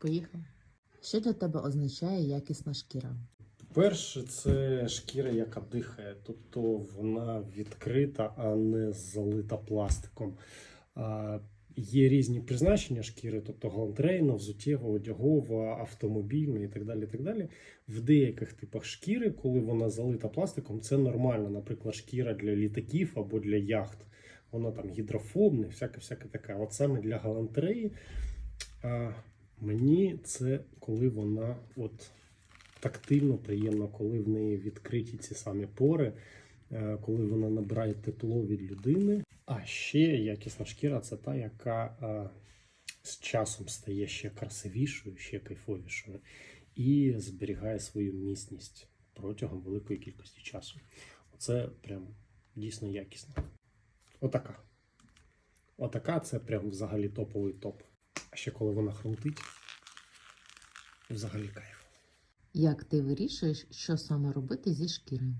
Поїхав. Що для тебе означає якісна шкіра? Перше, це шкіра, яка дихає, тобто вона відкрита, а не залита пластиком. Є різні призначення шкіри, тобто галантерейна, взуттєва, одягова, автомобільна і так далі. і так далі. В деяких типах шкіри, коли вона залита пластиком, це нормально. Наприклад, шкіра для літаків або для яхт. Вона там гідрофобна, всяке-всяке таке. От саме для галантереї а, мені це коли вона от тактильно приємно, коли в неї відкриті ці самі пори, е, коли вона набирає тепло від людини. А ще якісна шкіра це та, яка е, з часом стає ще красивішою, ще кайфовішою і зберігає свою міцність протягом великої кількості часу. Оце прям дійсно якісно. Отака. Отака це прям взагалі топовий топ. А ще коли вона хрумтить, взагалі кайф. Як ти вирішуєш, що саме робити зі шкірою?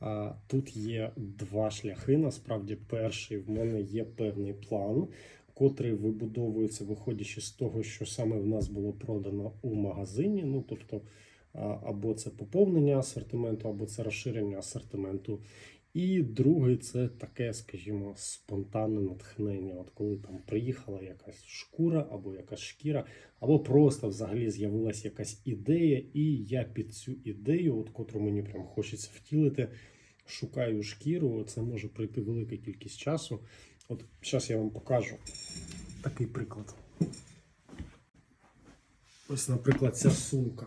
А, Тут є два шляхи. Насправді, перший в мене є певний план, котрий вибудовується, виходячи з того, що саме в нас було продано у магазині. Ну тобто, або це поповнення асортименту, або це розширення асортименту. І другий це таке, скажімо, спонтанне натхнення. От коли там приїхала якась шкура або якась шкіра, або просто взагалі з'явилася якась ідея, і я під цю ідею, от котру мені прям хочеться втілити, шукаю шкіру. Це може пройти велика кількість часу. От зараз я вам покажу такий приклад. Ось, наприклад, ця сумка.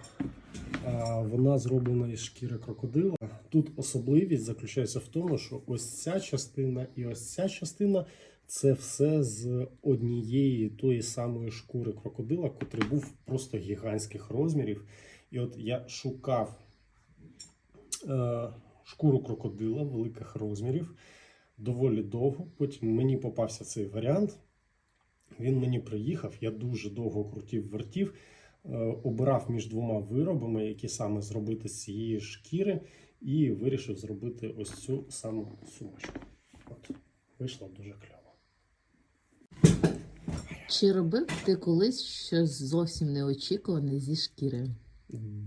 Вона зроблена із шкіри крокодила. Тут особливість заключається в тому, що ось ця частина і ось ця частина це все з однієї тої самої шкури крокодила, котрий був просто гігантських розмірів. І от я шукав е, шкуру крокодила великих розмірів доволі довго. Потім мені попався цей варіант. Він мені приїхав, я дуже довго крутів вертів, обирав між двома виробами, які саме зробити з цієї шкіри, і вирішив зробити ось цю саму сумочку. От, вийшло дуже кльово. Чи робив ти колись щось зовсім неочікуване зі шкіри?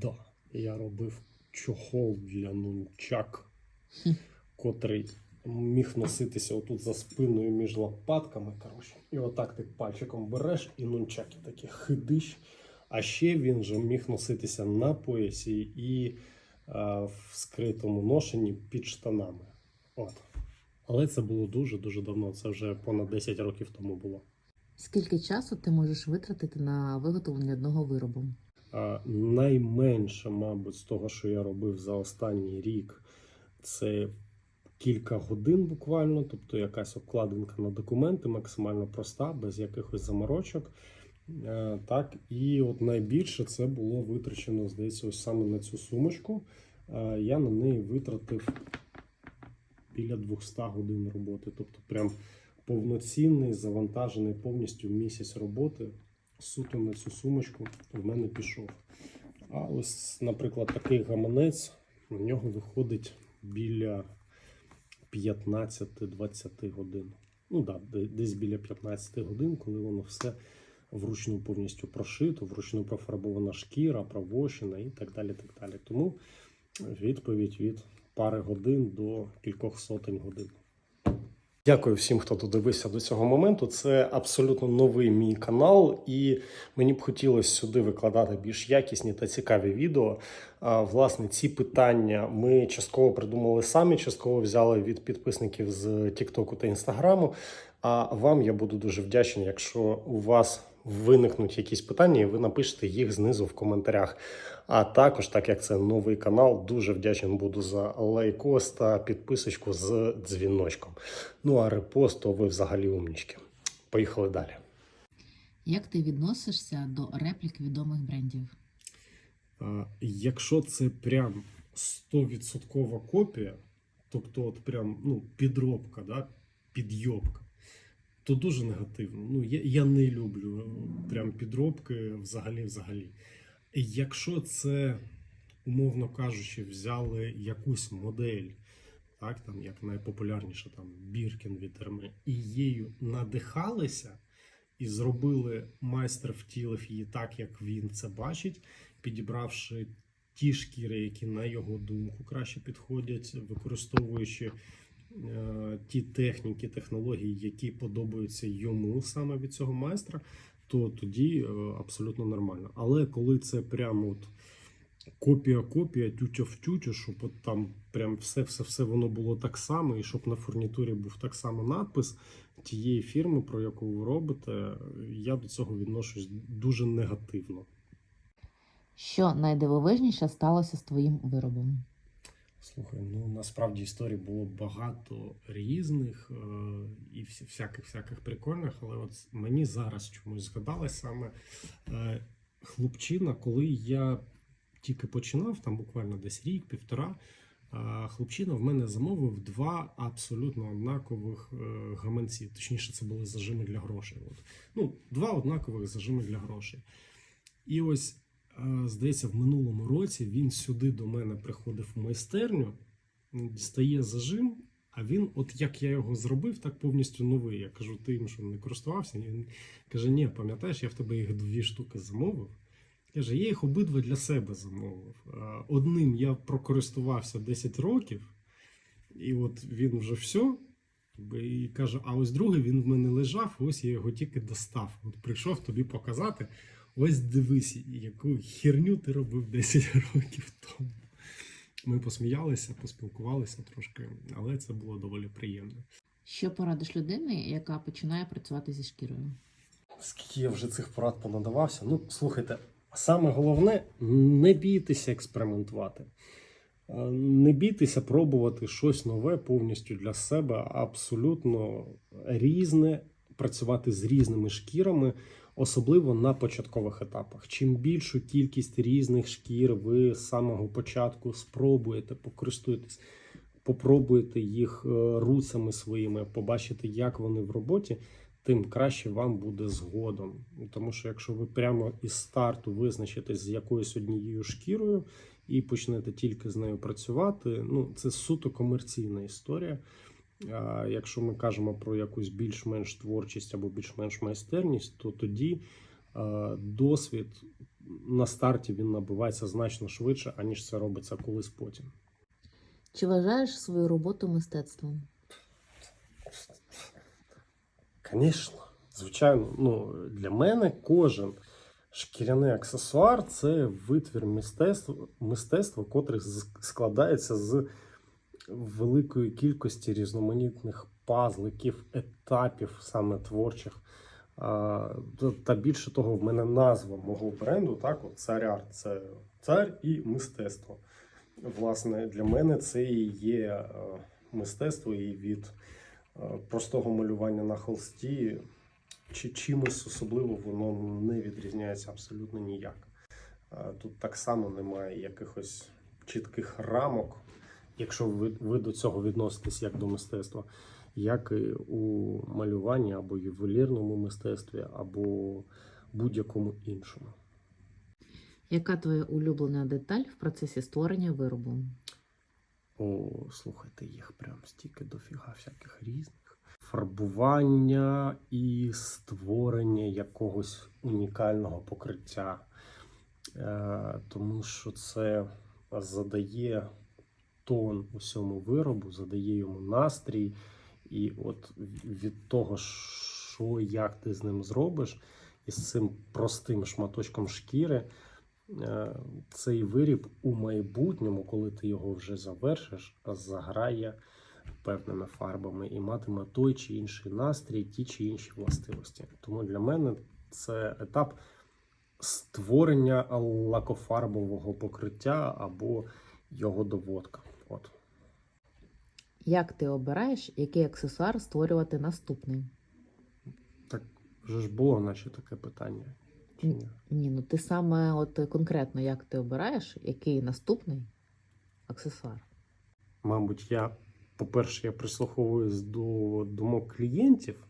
Да, я робив чохол для нунчак, котрий міг носитися отут за спиною між лопатками. Коротше. І отак ти пальчиком береш і нунчаки такі хидиш. А ще він же міг носитися на поясі і а, в скритому ношенні під штанами. От. Але це було дуже-дуже давно. Це вже понад 10 років тому було. Скільки часу ти можеш витратити на виготовлення одного виробу? А, Найменше, мабуть, з того, що я робив за останній рік, це кілька годин буквально, тобто якась обкладинка на документи, максимально проста, без якихось заморочок. Е, Так, і от найбільше це було витрачено, здається, ось саме на цю сумочку. Е, Я на неї витратив біля 200 годин роботи. Тобто, прям повноцінний, завантажений повністю місяць роботи суто на цю сумочку в мене пішов. А ось, наприклад, такий гаманець, на нього виходить біля 15-20 годин. Ну так, да, десь біля 15 годин, коли воно все вручну повністю прошито, вручну профарбована шкіра, провощена і так далі. так далі. Тому відповідь від пари годин до кількох сотень годин. Дякую всім, хто додивився до цього моменту. Це абсолютно новий мій канал, і мені б хотілося сюди викладати більш якісні та цікаві відео. Власне, ці питання ми частково придумали самі, частково взяли від підписників з Тіктоку та Інстаграму. А вам я буду дуже вдячний, якщо у вас виникнуть якісь питання, і ви напишете їх знизу в коментарях. А також, так як це новий канал, дуже вдячний буду за лайкос та підписочку з дзвіночком. Ну а репост, то ви взагалі умнічки. Поїхали далі. Як ти відносишся до реплік відомих брендів? А, Якщо це прям 100% копія, тобто от прям ну, підробка, да, підйобка, то дуже негативно. Ну, я, я не люблю е, прям підробки взагалі взагалі. Якщо це, умовно кажучи, взяли якусь модель, так, там, як найпопулярніша там Біркін від Hermès, і її надихалися, і зробили майстер втілив її так, як він це бачить, підібравши ті шкіри, які на його думку краще підходять, використовуючи ті техніки, технології, які подобаються йому саме від цього майстра, то тоді е, абсолютно нормально. Але коли це прямо от копія, копія, тютя в тютю, щоб от там прям все, все, все воно було так само, і щоб на фурнітурі був так само надпис тієї фірми, про яку ви робите, я до цього відношусь дуже негативно. Що найдивовижніше сталося з твоїм виробом? Слухай, ну насправді історій було багато різних е, і всяких всяких прикольних, але от мені зараз чомусь згадалось саме е, хлопчина, коли я тільки починав, там буквально десь рік, півтора. е, Хлопчина в мене замовив два абсолютно однакових е, гаманці. Точніше, це були зажими для грошей. От. Ну, два однакових зажими для грошей. І ось Здається, в минулому році він сюди до мене приходив в майстерню, дістає зажим, а він, от як я його зробив, так повністю новий. Я кажу, ти їм що не користувався? Він каже, ні, пам'ятаєш, я в тебе їх дві штуки замовив. Каже, я їх обидва для себе замовив. Одним я прокористувався 10 років, і от він вже все. І каже, а ось другий він в мене лежав, ось я його тільки достав. От прийшов тобі показати. Ось дивись, яку херню ти робив 10 років тому. Ми посміялися, поспілкувалися трошки, але це було доволі приємно. Що порадиш людині, яка починає працювати зі шкірою? Скільки я вже цих порад понадавався. Ну, слухайте, саме головне не бійтеся експериментувати. Е, Не бійтеся пробувати щось нове повністю для себе, абсолютно різне, працювати з різними шкірами, особливо на початкових етапах. Чим більшу кількість різних шкір ви з самого початку спробуєте, покористуєтесь, попробуєте їх е, руцями своїми, побачите, як вони в роботі, тим краще вам буде згодом. Тому що якщо ви прямо із старту визначитесь з якоюсь однією шкірою і почнете тільки з нею працювати, ну це суто комерційна історія. Якщо ми кажемо про якусь більш-менш творчість або більш-менш майстерність, то тоді досвід на старті він набувається значно швидше, аніж це робиться колись потім. Чи вважаєш свою роботу мистецтвом? Звісно, звичайно, ну для мене кожен шкіряний аксесуар це витвір мистецтва, мистецтва, котре з- складається з великої кількості різноманітних пазликів, етапів саме творчих. Та- більше того, в мене назва мого бренду, так, от цар арт це цар і мистецтво. Власне, для мене це і є е, мистецтво і від е, простого малювання на холсті, чи чимось особливо воно не відрізняється абсолютно ніяк. Е, Тут так само немає якихось чітких рамок, якщо ви, ви до цього відноситесь як до мистецтва, як і у малюванні або ювелірному мистецтві, або будь-якому іншому. Яка твоя улюблена деталь в процесі створення виробу? О, слухайте, їх прям стільки дофіга всяких різних. Фарбування і створення якогось унікального покриття. Е, тому що це задає тон усьому виробу, задає йому настрій. І от від того, що як ти з ним зробиш, із цим простим шматочком шкіри, е, цей виріб у майбутньому, коли ти його вже завершиш, заграє певними фарбами і матиме той чи інший настрій, ті чи інші властивості. Тому для мене це етап створення лакофарбового покриття або його доводка. Як ти обираєш, який аксесуар створювати наступний? Так вже ж було наче таке питання. Чи ні? Ні, ну ти саме от конкретно як ти обираєш, який наступний аксесуар? Мабуть, я, по-перше, я прислуховуюсь до думок клієнтів,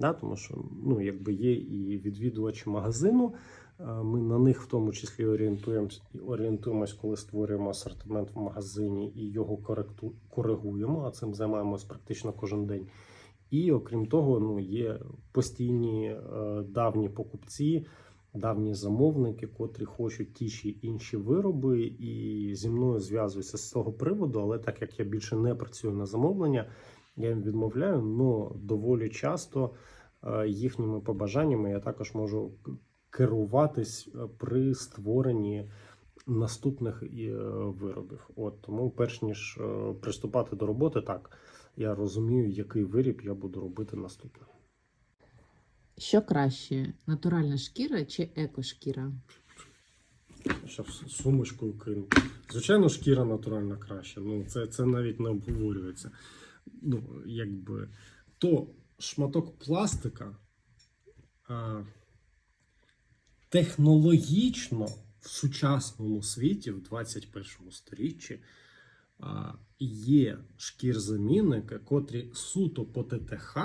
да, тому що ну, якби є і відвідувачі магазину. Е, Ми на них в тому числі орієнтуємось, орієнтуємось, коли створюємо асортимент в магазині і його коригуємо, а цим займаємось практично кожен день. І окрім того, ну, є постійні е, давні покупці, давні замовники, котрі хочуть ті чи інші вироби, і зі мною зв'язуються з цього приводу. Але так як я більше не працюю на замовлення, я їм відмовляю, але доволі часто е, їхніми побажаннями я також можу керуватись е, при створенні наступних е, виробів. От тому, перш ніж е, приступати до роботи, так я розумію, який виріб я буду робити наступним. Що краще, натуральна шкіра чи екошкіра? Ще сумочкою кину. Звичайно, шкіра натуральна краще. Ну, це, це навіть не обговорюється. Ну, якби то шматок пластика а, технологічно в сучасному світі, в 21 сторіччі, є шкірзамінники, котрі суто по ТТХ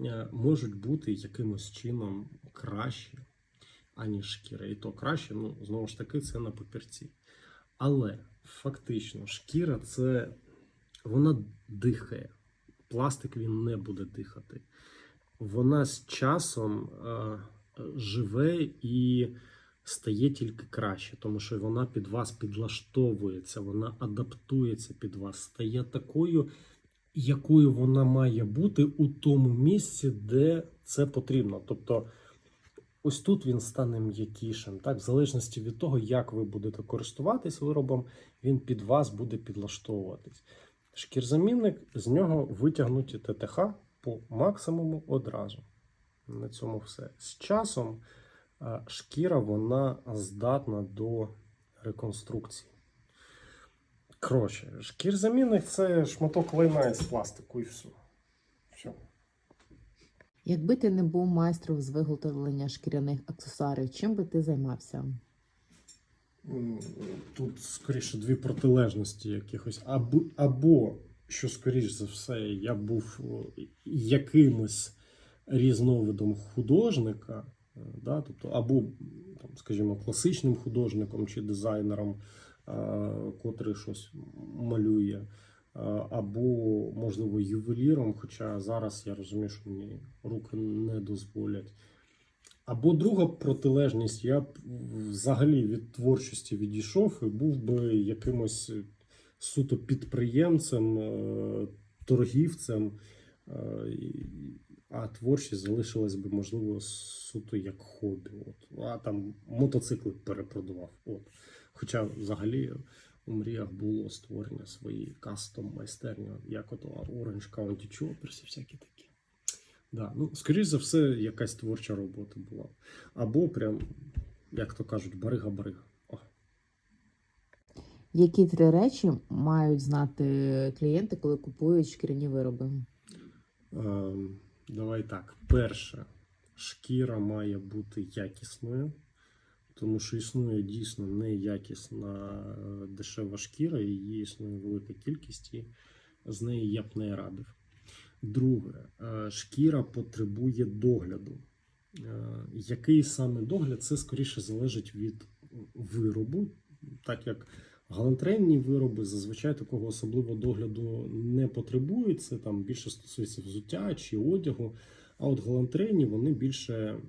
е, можуть бути якимось чином кращі аніж шкіра. І то краще, ну, знову ж таки, це на папірці. Але фактично, шкіра це вона дихає. Пластик він не буде дихати. Вона з часом е, живе і стає тільки краще, тому що вона під вас підлаштовується, вона адаптується під вас, стає такою, якою вона має бути у тому місці, де це потрібно. Тобто, ось тут він стане м'якішим. Так, в залежності від того, як ви будете користуватись виробом, він під вас буде підлаштовуватись. Шкірзамінник з нього витягнуті ТТХ по максимуму одразу. На цьому все. З часом е, шкіра вона здатна до реконструкції. Коротше, шкірзамінник це шматок лайна із пластику і все. все. Якби ти не був майстром з виготовлення шкіряних аксесуарів, чим би ти займався? Тут скоріше дві протилежності якихось. Або, або що скоріш за все, я був якимось різновидом художника, е, да? тобто, або, там, скажімо, класичним художником чи дизайнером, е, котрий щось малює, е, або, можливо, ювеліром, хоча зараз я розумію, що мені руки не дозволять. Або друга протилежність, я б взагалі від творчості відійшов і був би якимось суто підприємцем, торгівцем, а творчість залишилась би, можливо, суто як хобі. От. А там мотоцикли перепродавав. От. Хоча взагалі у мріях було створення своєї кастом майстерні, як ото Orange County Choppers і всякі такі. Да, ну, скоріш за все, якась творча робота була. Або прям, як то кажуть, барига-барига. Які три речі мають знати клієнти, коли купують шкіряні вироби? Ем, давай так. Перше, шкіра має бути якісною, тому що існує дійсно неякісна е, дешева шкіра, її існує велика кількість, і з неї я б не радив. Друге, е, шкіра потребує догляду. Е, Який саме догляд, це скоріше залежить від виробу, так як галантерейні вироби зазвичай такого особливого догляду не потребують. Це там більше стосується взуття чи одягу. А от галантерейні вони більше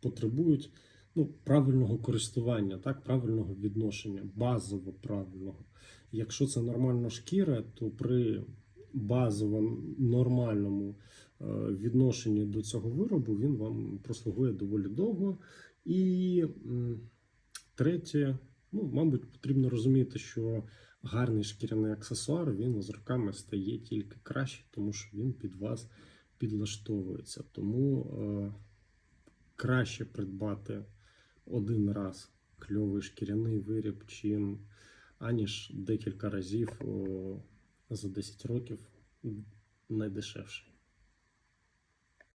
потребують ну, правильного користування, так, правильного відношення, базово правильного. Якщо це нормальна шкіра, то при базовому нормальному е, відношенні до цього виробу він вам прослугує доволі довго. І третє, ну, мабуть, потрібно розуміти, що гарний шкіряний аксесуар він з роками стає тільки краще, тому що він під вас підлаштовується. Тому е, краще придбати один раз кльовий шкіряний виріб, чим аніж декілька разів о, за 10 років найдешевший.